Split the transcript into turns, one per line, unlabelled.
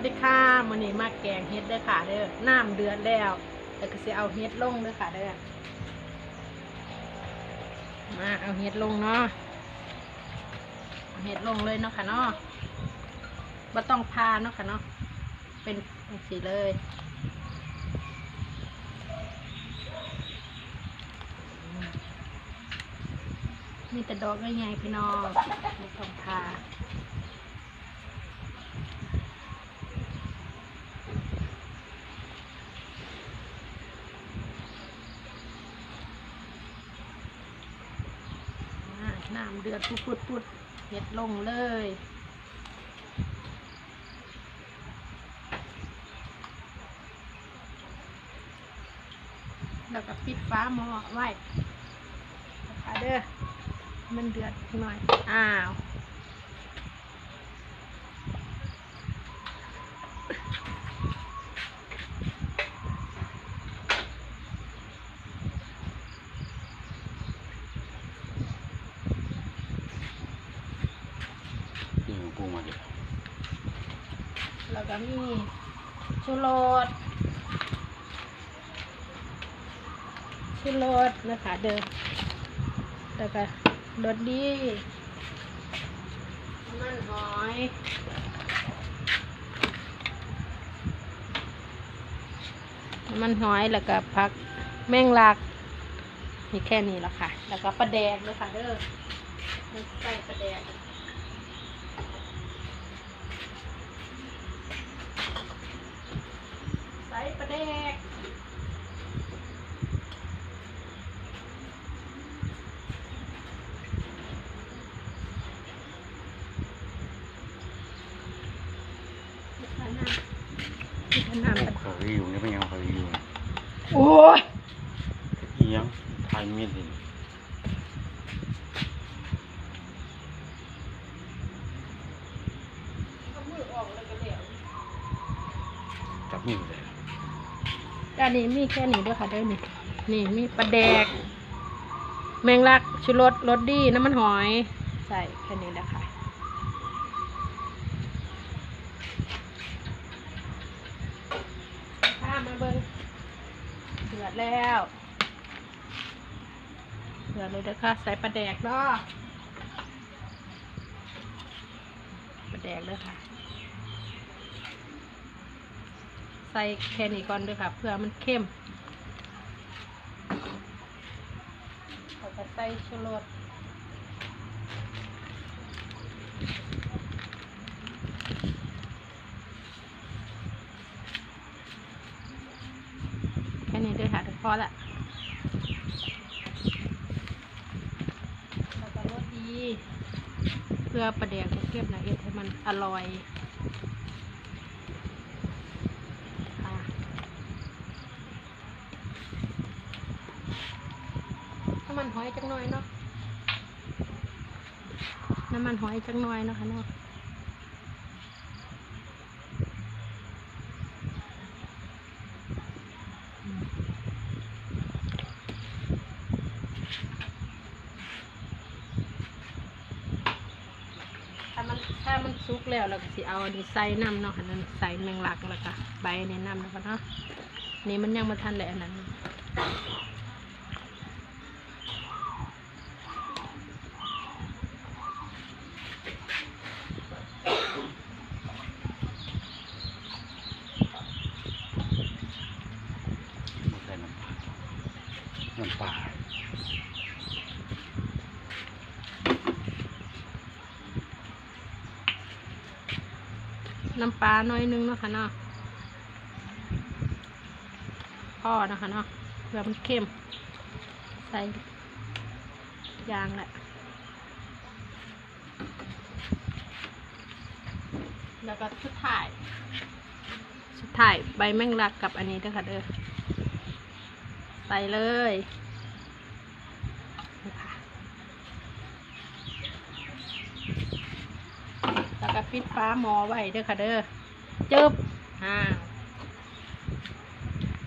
วัสดีค่ะมื้อนี้มาแกงเฮ็ดเด้อค่ะเด้อน้ำเดือดแล้วแล้วก็สิเอาเฮ็ดลงเด้อค่ะเด้อมาเอาเฮ็ดลงเนาะเฮ็ดลงเลยเนาะค่ะเนาะบ่ต้องพาเนาะค่ะเนาะเป็นจังซี่เลยมีแต่ดอกใหญ่ๆพี่น้องบ่ต้องพา น้ำเดือดปุดปุดพุดเห็ดลงเลยแล้วก็ปิดฟ้าหม้อไว้นะคะเด้อมันเดือดหน่อย อ้าว
ปรุงมาดิ
แล้วก็มีชูรสชูรสนะคะเด้อแล้วก็รสดีมันหอยมันหอยแล้วก็ผักแมงลักมีแค่นี้แล้วค่ะ แล้วก็ปลาแดกด้วยค่ะเด้อใส่ปลาแดก ใส่ ปลาแดกขนาดขนาด
เขารีวิวนี่เป็นยังเขารีวิว
โอ้ย
อีหยังทายมีดดิ
เอามือออกแล้วก็เหลว
จับมีดเลย
อันนี้มีแค่นี้ด้วยค่ะเด้อนี่นี่มีปลาแดก แมงลักชูรสรสดีน้ำมันหอย ใส่แค่นี้แหละค่ะข้ามาเบิ้งเดือดแล้วเดือดเลยเด้อค่ะใส่ปลาแดกเนาะปลาแดกเลยค่ะ ใส่แค่นี้ก่อนด้วยค่ะ เพื่อมันเข้มเราจะใส่ชูรสแค่นี้ด้วยค่ะพอละแล้วก็รสดี เพื่อประเดี๋ยวจะเข้มละเอียดให้มันอร่อยค่ะ น้ำมันหอยจังหน่อยเนาะน้ำมันหอยจังหน่อยเนาะค่ะเนาะถ้ามันถ้ามันสุกแล้วเราก็สิเอาอันนี้ใส่น้ำเนาะค่ะนั่นใส่แมงลักแล้วก็ใบอันนี้น้ำแล้วก็เนาะนี่มันยังมาทันเลยอันนั้น
ไม่ใส่น้ำปลา น้ำปลา
น้ำปลาน้อยนึงนะคะเนาะพ่อนะคะเนาะเพื่อมันเข้ม ใส่ยางแหละ แล้วก็สุดท้ายสุดท้ายใบแมงลักกับอันนี้ด้วยค่ะเด้อ ใส่เลยนี่ค่ะแล้วก็ปิดฟ้าหมอไว้เด้อค่ะเด้อจบอ่า